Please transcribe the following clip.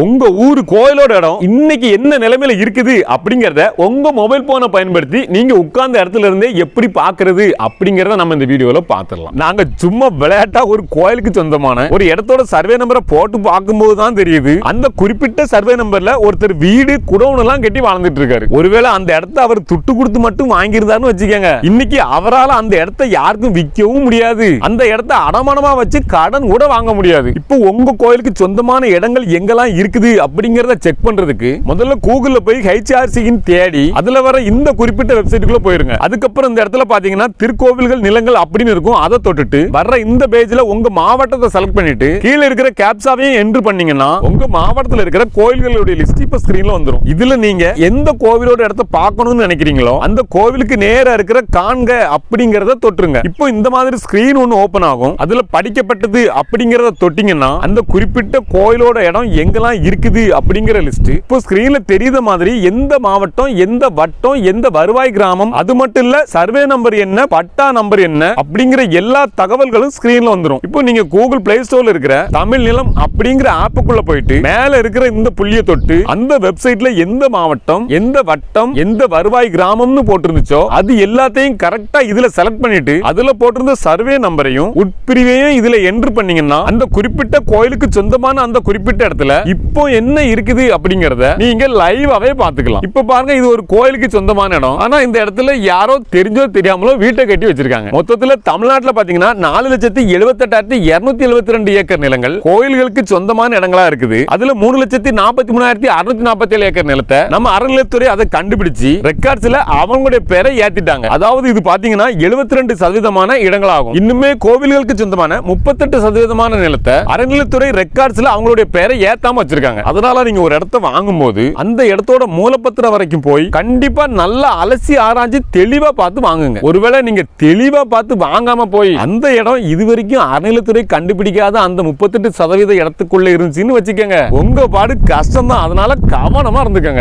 உங்க ஊர் கோயிலோட இடம் இன்னைக்கு என்ன நிலைமையில இருக்குது அப்படிங்கறத உங்க மொபைல் போனை பயன்படுத்தி நீங்க உட்கார்ந்த இடத்துல இருந்தே எப்படி பாக்குறது அப்படிங்கறத நம்ம இந்த வீடியோல பாத்துடலாம் நாங்க சும்மா விளையாட்டா ஒரு கோயிலுக்கு சொந்தமான ஒரு இடத்தோட சர்வே நம்பரை போட்டு பார்க்கும்போது தான் தெரியுது. அந்த குறிப்பிட்ட சர்வே நம்பர்ல ஒருத்தர் வீடு குடவுன் எல்லாம் கட்டி வாழ்ந்துட்டு இருக்காரு ஒருவேளை அந்த இடத்த அவர் துட்டு கொடுத்து மட்டும் வாங்கியிருந்தாருன்னு வச்சுக்கோங்க. இன்னைக்கு அவரால் அந்த இடத்த யாருக்கும் விற்கவும் முடியாது. அந்த இடத்த அடமானமா வச்சு கடன் கூட வாங்க முடியாது. இப்போ உங்க கோயிலுக்கு சொந்தமான இடங்கள் எங்கெல்லாம் இருக்குது அப்படிங்கறத செக் பண்றதுக்கு முதல்ல கூகுள்ல போய் ஹெச்ஆர்சின்னு தேடி அதுல வர இந்த குறிப்பிட்ட வெப்சைட்டுக்குள்ள போயிருங்க. அதுக்கப்புறம் இந்த இடத்துல பாத்தீங்கன்னா திருக்கோவில்கள் நிலங்கள் அப்படின்னு இருக்கும். அதை தொட்டுட்டு வர்ற இந்த பேஜ்ல உங்க மாவட்டத்தை செலக்ட் பண்ணிட்டு கீழே இருக்கிற கேப்சாவையும் என்ட்ரு பண்ணீங்கன்னா உங்க மாவட்டத்தில் இருக்கிற கோயில்களுடைய லிஸ்ட் இப்ப ஸ்கிரீன்ல வந்துடும் இதுல நீங்க எந்த கோவிலோட இடத்த பார்க்கணும்னு நினைக்கிறீங்களோ அந்த கோவிலுக்கு நேரா இருக்கிற காண்க அப்படிங்கறத தொட்டுருங்க. இப்போ இந்த மாதிரி ஸ்கிரீன் ஒன்று ஓபன் ஆகும். அதுல படிக்கப்பட்டது அப்படிங்கறத தொட்டிங்கன்னா அந்த குறிப்பிட்ட கோயிலோட இடம் எங்கெல்லாம் இருக்குது அப்படிங்கிற லிஸ்ட் இப்போ ஸ்கிரீன்ல தெரியுத மாதிரி எந்த மாவட்டம் எந்த வட்டம் எந்த வருவாய் கிராமம் அது மட்டும் இல்ல சர்வே நம்பர் என்ன பட்டா நம்பர் என்ன அப்படிங்கிற எல்லா தகவல்களும் ஸ்கிரீன்ல வந்துரும். இப்போ நீங்க கூகுள் பிளே ஸ்டோர்ல இருக்கிற தமிழ் நிலம் அப்படிங்கிற ஆப்புக்குள்ள போயிட்டு மேல இருக்கிற இந்த புள்ளிய தொட்டு அந்த வெப்சைட்ல எந்த மாவட்டம் எந்த வட்டம் எந்த வருவாய் கிராமம்னு போட்டிருந்துச்சோ அது எல்லாத்தையும் கரெக்டா இதுல செலக்ட் பண்ணிட்டு அதுல போட்டிருந்த சர்வே நம்பரையும் உட்பிரிவையும் இதுல என்ட்ரு பண்ணீங்கன்னா அந்த குறிப்பிட்ட கோயிலுக்கு சொந்தமான அந்த குறிப்பிட்ட இடத்துல இப்போ என்ன இருக்குது அப்படிங்கறத நீங்க லைவாவே பாத்துக்கலாம் இப்போ பாருங்க இது ஒரு கோயிலுக்கு சொந்தமான இடம். ஆனா இந்த இடத்துல யாரோ தெரிஞ்சோ தெரியாமலோ வீட்டை கட்டி வச்சிருக்காங்க. மொத்தத்துல தமிழ்நாட்டுல பாத்தீங்கன்னா நாலு லட்சத்தி எழுபத்தெட்டாயிரத்தி இருநூத்தி எழுபத்தி ரெண்டு ஏக்கர் நிலங்கள் கோயில்களுக்கு சொந்தமான இடங்களா இருக்குது. அதுல மூணு லட்சத்தி நாற்பத்தி மூணாயிரத்தி அறுநூத்தி நாற்பத்தி ஏழு ஏக்கர் நிலத்தை நம்ம அறநிலையத்துறை அதை கண்டுபிடிச்சு ரெக்கார்ட்ஸ்ல அவங்களுடைய பேரை ஏத்திட்டாங்க. அதாவது இது பாத்தீங்கன்னா எழுபத்தி ரெண்டு சதவீதமான இடங்களாகும். இன்னுமே கோவில்களுக்கு சொந்தமான முப்பத்தெட்டு சதவீதமான நிலத்தை அறநிலையத்துறை ரெக்கார்ட்ஸ்ல அவங்களுடைய பேரை ஏத்தாம வச்சிருக்காங்க. அதனால நீங்க ஒரு இடத்த வாங்கும்போது அந்த இடத்தோட மூலப்பத்திரம் வரைக்கும் போய் கண்டிப்பா நல்லா அலசி ஆராய்ஞ்சு தெளிவா பார்த்து வாங்குங்க. ஒருவேளை நீங்க தெளிவா பார்த்து வாங்காம போய் அந்த இடம் இது வரைக்கும் அறநிலத்துறை கண்டுபிடிக்காத அந்த முப்பத்தெட்டு சதவீத இடத்துக்குள்ள இருந்துச்சுன்னு வச்சுக்கோங்க. உங்க பாடு கஷ்டம் தான் அதனால கவனமா இருந்துக்கங்க.